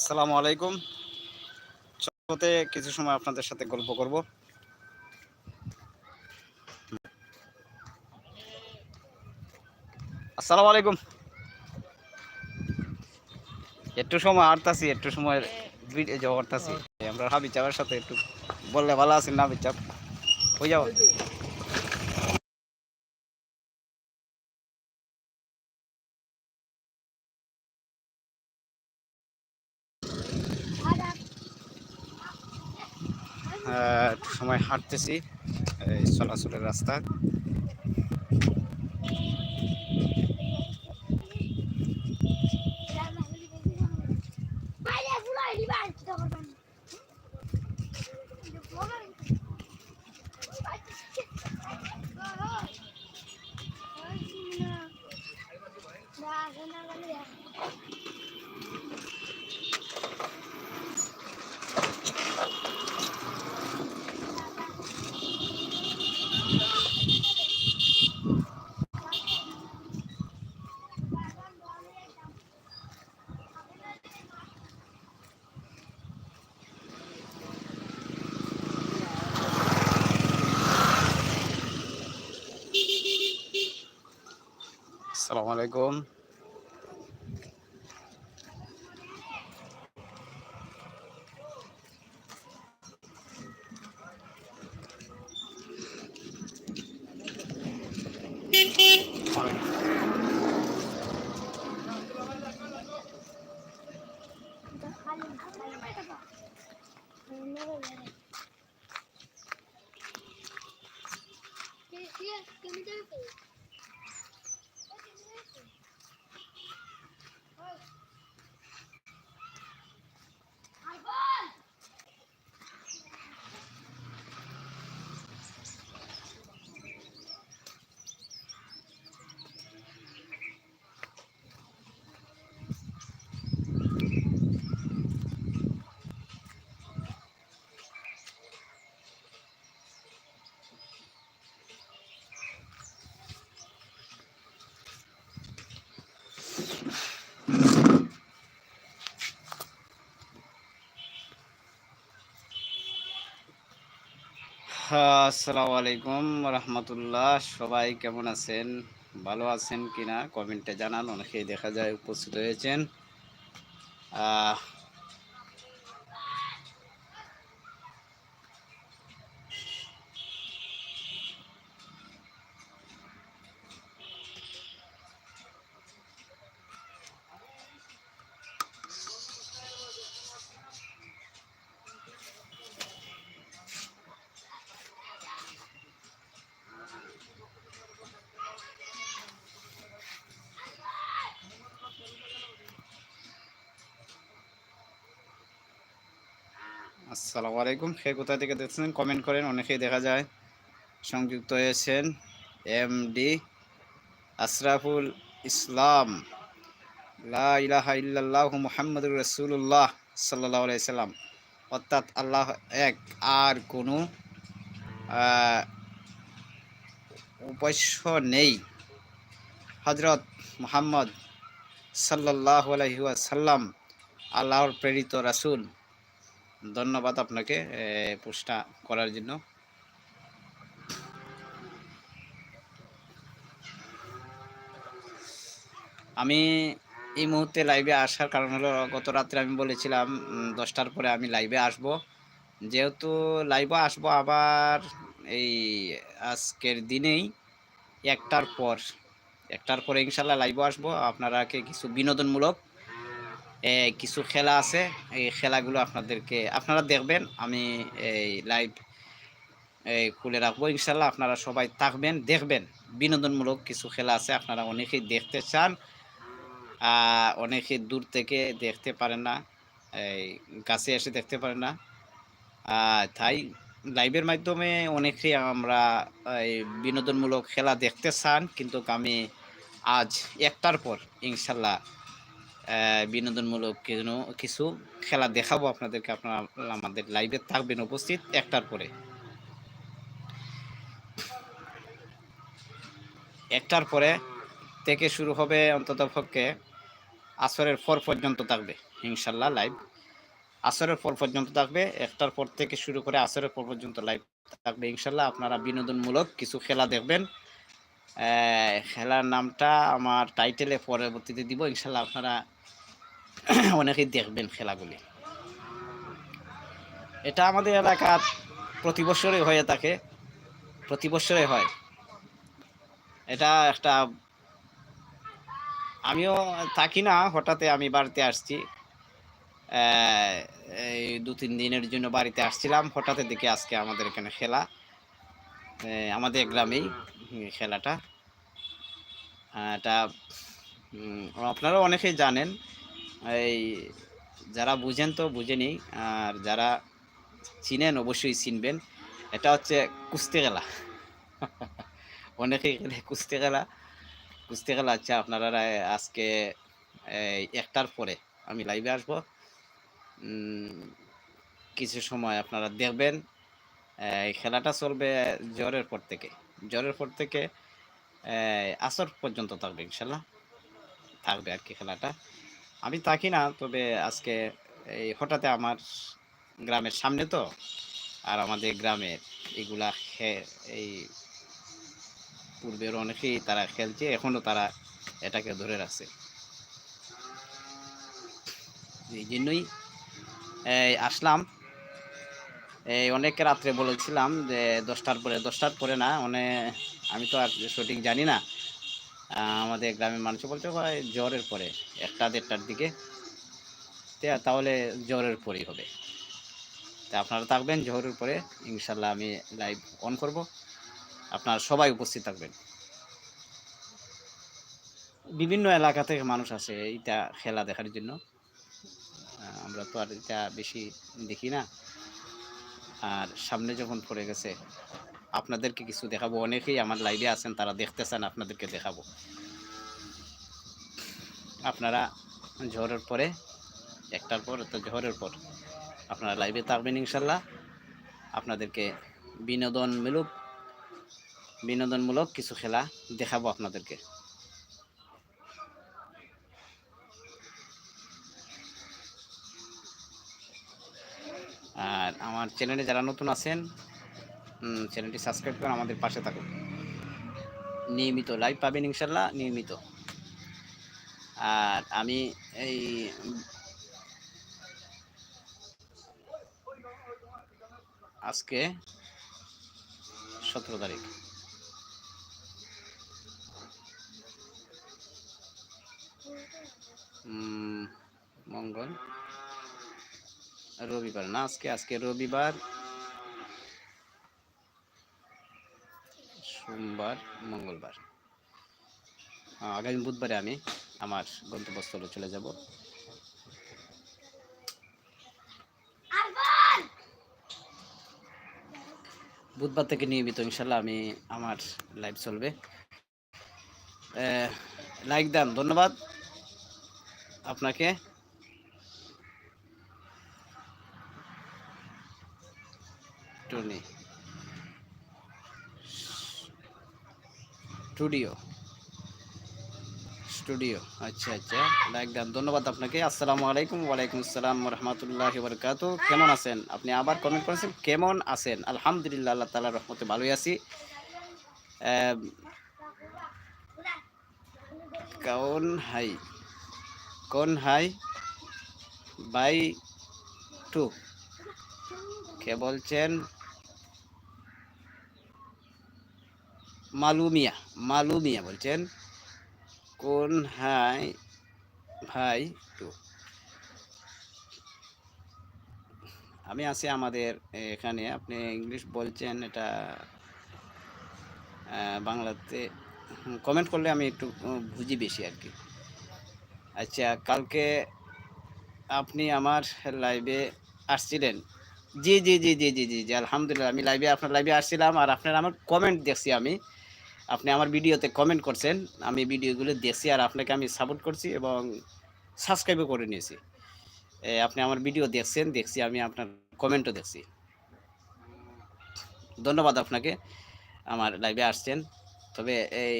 আসসালামু আলাইকুম। চলতে কিছু সময় আপনাদের সাথে গল্প করব। আসসালামু আলাইকুম। একটু সময় আটতাছি একটু সময় করতেছি আমরা হাবি চাপের সাথে একটু বললে ভালো আছেন না হাবি চাপ হয়ে যাও একটু সময় হাঁটতেছি চলাচলের রাস্তা। আসসালামু আলাইকুম। হ্যাঁ, আসসালামু আলাইকুম রহমতুল্লাহ। সবাই কেমন আছেন? ভালো আছেন কিনা? কমেন্টে জানান, অনেকেই দেখা যায় উপস্থিত হয়েছেন। আসসালামু আলাইকুম। সে কোথা থেকে দেখছেন? কমেন্ট করেন, অনেকেই দেখা যায়। সংযুক্ত হয়েছেন এম ডি আশরাফুল ইসলাম। লা ইলাহা ইল্লাল্লাহ মুহাম্মাদুর রাসূলুল্লাহ সাল্লাল্লাহু আলাইহি সাল্লাম। অর্থাৎ আল্লাহ এক, আর কোনো উপাস্য নেই। হজরত মুহাম্মদ সাল্লাল্লাহু আলাইহি ওয়াসাল্লাম আল্লাহর প্রেরিত রাসূল। ধন্যবাদ আপনাকে পোস্টটা করার জন্য। আমি এই মুহূর্তে লাইভে আসার কারণ হলো, গত রাত্রে আমি বলেছিলাম দশটার পরে আমি লাইভে আসব। যেহেতু লাইভে আসব আবার এই আজকের দিনেই, একটার পর, একটার পরে ইনশাল্লাহ লাইভে আসব। আপনারাকে কিছু বিনোদনমূলক কিছু খেলা আছে। এই খেলাগুলো আপনাদেরকে, আপনারা দেখবেন, আমি এই লাইভ এই খুলে রাখব ইনশাল্লাহ আপনারা সবাই থাকবেন, দেখবেন। বিনোদনমূলক কিছু খেলা আছে, আপনারা অনেকেই দেখতে চান অনেকে দূর থেকে দেখতে পারেন না, এই কাছে এসে দেখতে পারেন না। তাই লাইভের মাধ্যমে অনেকেই আমরা, এই বিনোদনমূলক খেলা দেখতে চান, কিন্তু আমি আজ একটার পর ইনশাল্লাহ বিনোদনমূলক কিছু খেলা দেখাবো আপনাদেরকে, আপনারা আমাদের লাইভে থাকবেন উপস্থিত একটার পরে। একটার পরে থেকে শুরু হবে অন্তত পক্ষে আসরের পর পর্যন্ত থাকবে ইনশাল্লাহ লাইভ আসরের পর পর্যন্ত থাকবে, একটার পর থেকে শুরু করে আসরের পর পর্যন্ত লাইভ থাকবে ইনশাল্লাহ আপনারা বিনোদনমূলক কিছু খেলা দেখবেন। খেলার নামটা আমার টাইটেলে পরবর্তীতে দিব। ইনশাল্লাহ আপনারা অনেকেই দেখবেন খেলাগুলি। এটা আমাদের এলাকার প্রতি বছরই হয়ে থাকে। প্রতি বছরে হয়। এটা একটা আমিও থাকি না হঠাৎ আমি বাড়িতে আসছি। এই দু তিন দিনের জন্য বাড়িতে আসছিলাম। হঠাৎ দেখি আজকে আমাদের এখানে খেলা। আমাদের গ্রামেই খেলাটা। এটা উম, আপনারা অনেকেই জানেন এই যারা বুঝেন তো বুঝেনি আর যারা চিনেন অবশ্যই চিনবেন। এটা হচ্ছে কুস্তি খেলা। অনেকেই খেলে কুস্তি খেলা। কুস্তি খেলা আচ্ছা আপনারা আজকে একটার পরে আমি লাইভে আসব। কিছু সময় আপনারা দেখবেন। এই খেলাটা চলবে জ্বরের পর থেকে। জ্বরের পর থেকে আসর পর্যন্ত থাকবে ইনশাল্লাহ। থাকবে আর কি খেলাটা। আমি থাকি না, তবে আজকে এই হঠাৎ আমার গ্রামের সামনে তো, আর আমাদের গ্রামের এগুলা এই পূর্বের অনেকেই তারা খেলছে এখনও তারা এটাকে ধরে রাখছে। এই জন্যই আসলাম। অনেক রাত্রে বলেছিলাম যে দশটার পরে দশটার পরে না মানে আমি তো আর সঠিক জানি না। আমাদের গ্রামের মানুষ বলতে হয় জ্বরের পরে, একটা দেড়টার দিকে। তাহলে জ্বরের পরেই হবে। তা আপনারা থাকবেন জোহরের পরে ইনশাল্লাহ আমি লাইভ অন করব। আপনারা সবাই উপস্থিত থাকবেন। বিভিন্ন এলাকা থেকে মানুষ আসে এইটা খেলা দেখার জন্য। আমরা তো আর এটা বেশি দেখি না। আর সামনে যখন পড়ে গেছে, আপনাদেরকে কিছু দেখাবো। অনেকেই আমার লাইভে আছেন, তারা দেখতেছেন আপনাদেরকে দেখাবো। আপনারা ঝড়ের পরে, একটার পর তো ঝড়ের পর আপনারা লাইভে থাকবেন ইনশাল্লাহ। আপনাদেরকে বিনোদনমূলক বিনোদনমূলক কিছু খেলা দেখাবো আপনাদেরকে আর আমার চ্যানেলে যারা নতুন আছেন চ্যানেলটি সাবস্ক্রাইব করে আমাদের পাশে থাকুন। নিয়মিত লাইভ পাবেন ইনশাল্লাহ, নিয়মিত। আর আমি এই আজকে সতেরো তারিখ। মঙ্গল। রবিবার না? আজকে আজকে রবিবার। সোমবার মঙ্গলবার। আগামী বুধবারে আমি আমার গন্তব্যস্থলে চলে যাব। বুধবার থেকে নিয়মিত ইনশাল্লাহ আমি আমার লাইভ চলবে। লাইক দেন ধন্যবাদ। আপনাকে স্টুডিও। স্টুডিও আচ্ছা আচ্ছা দেন, ধন্যবাদ আপনাকে। আসসালামু আলাইকুম, ওয়ালাইকুম আসসালাম রহমতুল্লাহ বরকাত কেমন আছেন? আপনি আবার কমেন্ট করেছেন? কেমন আছেন? আলহামদুলিল্লাহ, আল্লাহ তালার রহমতে ভালোই আছি। কৌন হাই? কোন হাই? বাই টু। কে বলছেন? মালুমিয়া মালুমিয়া বলছেন। কোন হাই, ভাই টু আমি আছি আমাদের এখানে, আপনি ইংলিশ বলছেন, এটা বাংলাতে কমেন্ট করলে আমি একটু বুঝি বেশি আর কি। আচ্ছা কালকে আপনি আমার লাইভে আসছিলেন। জি জি জি জি জি জি জি, আলহামদুলিল্লাহ, আমি লাইভে আপনার লাইভে আসছিলাম, আর আপনার আমার কমেন্ট দেখছি আমি। আপনি আমার ভিডিওতে কমেন্ট করছেন, আমি ভিডিওগুলো দেখছি আর আপনাকে আমি সাপোর্ট করছি এবং সাবস্ক্রাইবও করে নিয়েছি। আপনি আমার ভিডিও দেখছেন, দেখছি, আমি আপনার কমেন্টও দেখছি। ধন্যবাদ আপনাকে, আমার লাইভে আসছেন। তবে এই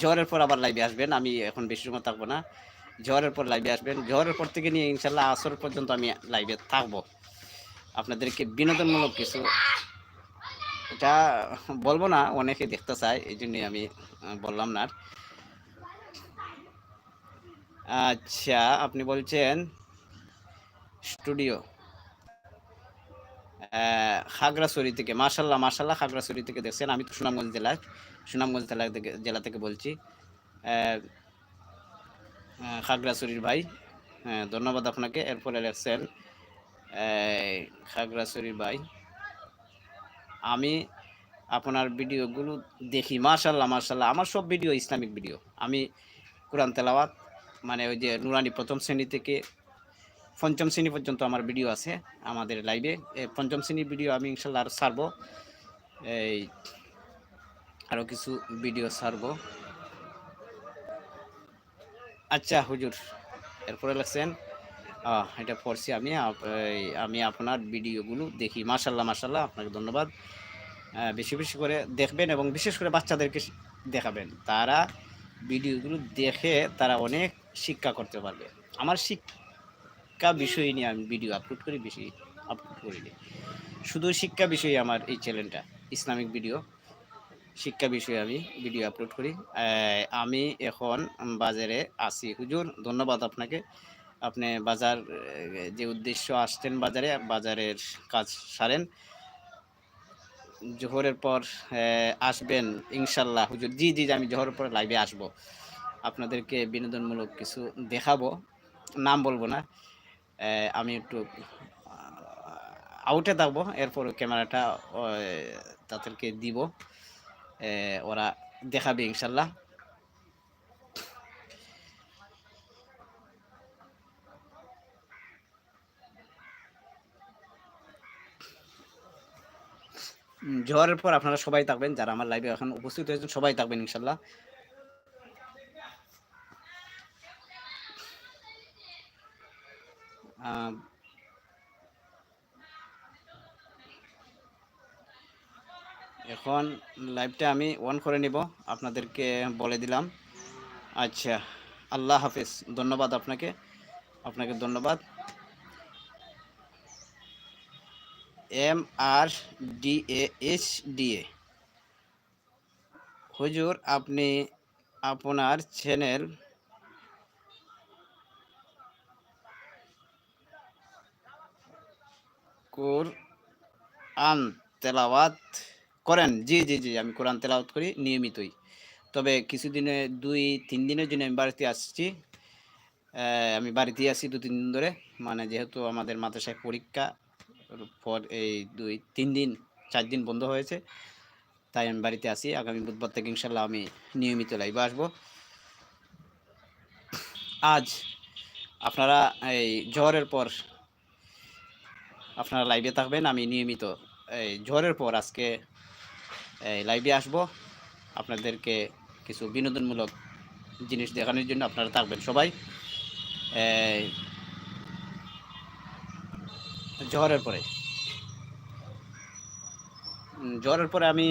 জ্বরের পর আবার লাইভে আসবেন, আমি এখন বেশি সময় থাকব না। ঝড়ের পর লাইভে আসবেন ঝড়ের পর থেকে নিয়ে ইনশাল্লাহ আসর পর্যন্ত আমি লাইভে থাকব। আপনাদেরকে বিনোদনমূলক কিছু এটা বলব না অনেকে দেখতে চায় এই জন্যই আমি বললাম না আচ্ছা আপনি বলছেন স্টুডিও। খাগড়াছড়ি থেকে মাশাল্লাহ মাশাল্লাহ খাগড়াছড়ি থেকে দেখছেন আমি তো সুনামগঞ্জ জেলায় সুনামগঞ্জ জেলা থেকে জেলা থেকে বলছি। খাগড়াছড়ির ভাই হ্যাঁ ধন্যবাদ আপনাকে। এরপরে লেখছেন এই, খাগড়াছড়ির ভাই। আমি আপনার ভিডিওগুলো দেখি মাশাল্লাহ মাশাল্লাহ আমার সব ভিডিও ইসলামিক ভিডিও। আমি কোরআন তেলাওয়াত মানে ওই যে নুরানি প্রথম শ্রেণি থেকে পঞ্চম শ্রেণি পর্যন্ত আমার ভিডিও আছে আমাদের লাইভে পঞ্চম শ্রেণির ভিডিও আমি ইনশাল্লাহ আরও ছাড়বো। এই আরও কিছু ভিডিও ছাড়বো। আচ্ছা হুজুর, এরপরে লাগছেন এটা পড়ছি আমি আমি আপনার ভিডিওগুলো দেখি। মাশাল্লাহ মাশাল্লাহ আপনাকে ধন্যবাদ। বেশি বেশি করে দেখবেন এবং বিশেষ করে বাচ্চাদেরকে দেখাবেন। তারা ভিডিওগুলো দেখে তারা অনেক শিক্ষা করতে পারবে। আমার শিক্ষা বিষয় নিয়ে আমি ভিডিও আপলোড করি, বেশি আপলোড করিনি। শুধু শিক্ষা বিষয়ে আমার এই চ্যানেলটা ইসলামিক ভিডিও। শিক্ষা বিষয়ে আমি ভিডিও আপলোড করি। আমি এখন বাজারে আছি। হুজুর, ধন্যবাদ আপনাকে। আপনি বাজার যে উদ্দেশ্য আসতেন বাজারে, বাজারের কাজ সারেন। জোহরের পর আসবেন ইনশাল্লাহ হুজুর। জি জি আমি জোহরের পর লাইভে আসব। আপনাদেরকে বিনোদনমূলক কিছু দেখাবো। নাম বলব না। আমি একটু আউটে থাকব। এরপর ক্যামেরাটা তাদেরকে দিব। ওরা দেখাবে ইনশাল্লাহ। ঝড়ের পর আপনারা সবাই থাকবেন, যারা আমার লাইভে এখন উপস্থিত হয়েছেন, সবাই থাকবেন ইনশাল্লাহ। এখন লাইভটা আমি অন করে নিব, আপনাদেরকে বলে দিলাম। আচ্ছা আল্লাহ হাফিজ, ধন্যবাদ আপনাকে। আপনাকে ধন্যবাদ। M R D A H D A হুজুর, আপনি আপনার চ্যানেল কোরআন তেলাওয়াত করেন। জি জি জি, আমি কোরআন তেলাওয়াত করি নিয়মিতই। তবে কিছুদিনে, দুই, তিন দিনের জন্য আমি বাড়িতে আসছি। আমি বাড়িতেই আসি দু, তিন দিন ধরে। মানে যেহেতু আমাদের মাদ্রাসায় পরীক্ষা পর এই দুই, তিন দিন, চার দিন বন্ধ হয়েছে। তাই আমি বাড়িতে আসি আগামী বুধবার থেকে ইনশাল্লাহ আমি নিয়মিত লাইভে আসব। আজ আপনারা এই ঝড়ের পর আপনারা লাইভে থাকবেন। আমি নিয়মিত এই ঝড়ের পর আজকে এই লাইভে আসব। আপনাদেরকে কিছু বিনোদনমূলক জিনিস দেখানোর জন্য আপনারা থাকবেন সবাই। ঝড়ের পরে। ঝড়ের পরে আমি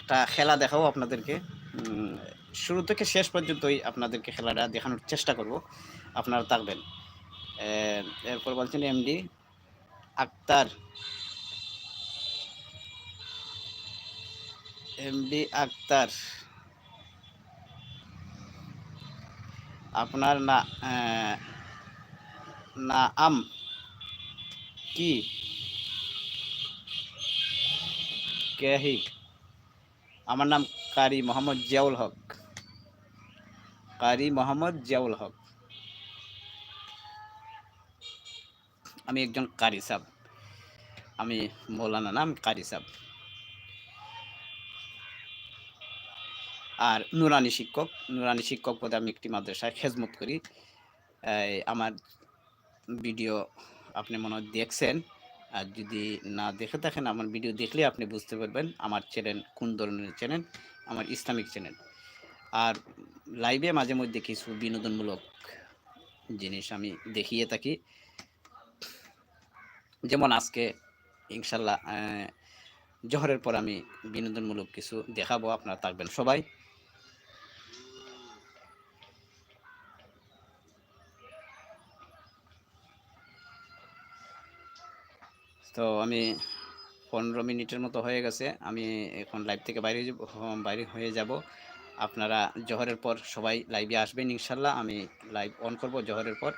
একটা খেলা দেখাবো আপনাদেরকে। শুরু থেকে শেষ পর্যন্তই আপনাদেরকে খেলাটা দেখানোর চেষ্টা করব। আপনারা থাকবেন। এরপর বলছেন এমডি আক্তার। এমডি আক্তার। আপনার না না, আম। কি? কেহি। আমার নাম কারি মোহাম্মদ জিয়াউল হক। কারি মোহাম্মদ জিয়াউল হক। আমি একজন কারি সাব। আমি মৌলানা নাম কারি সাব। আর নুরানি শিক্ষক। নুরানি শিক্ষক পদে আমি একটি মাদ্রাসায় খেজমত করি। আমার ভিডিও আপনি মনে হয় দেখছেন। আর যদি না দেখে থাকেন, আমার ভিডিও দেখলে আপনি বুঝতে পারবেন আমার চ্যানেল কোন ধরনের চ্যানেল, আমার ইসলামিক চ্যানেল। আর লাইভে মাঝে মধ্যে কিছু বিনোদনমূলক জিনিস আমি দেখিয়ে থাকি। যেমন আজকে ইনশাল্লাহ জহরের পর আমি বিনোদনমূলক কিছু দেখাবো, আপনারা থাকবেন সবাই। তো আমি পনেরো মিনিটের মতো হয়ে গেছে। আমি এখন লাইভ থেকে বাইরে বাইরে হয়ে যাব। আপনারা জহরের পর সবাই লাইভে আসবেন ইনশাল্লাহ। আমি লাইভ অন করব জহরের পর।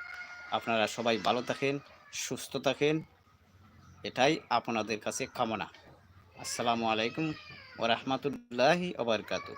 আপনারা সবাই ভালো থাকেন, সুস্থ থাকেন। এটাই আপনাদের কাছে কামনা। আসসালামু আলাইকুম ওরহমতুল্লাহি ওবরকাতু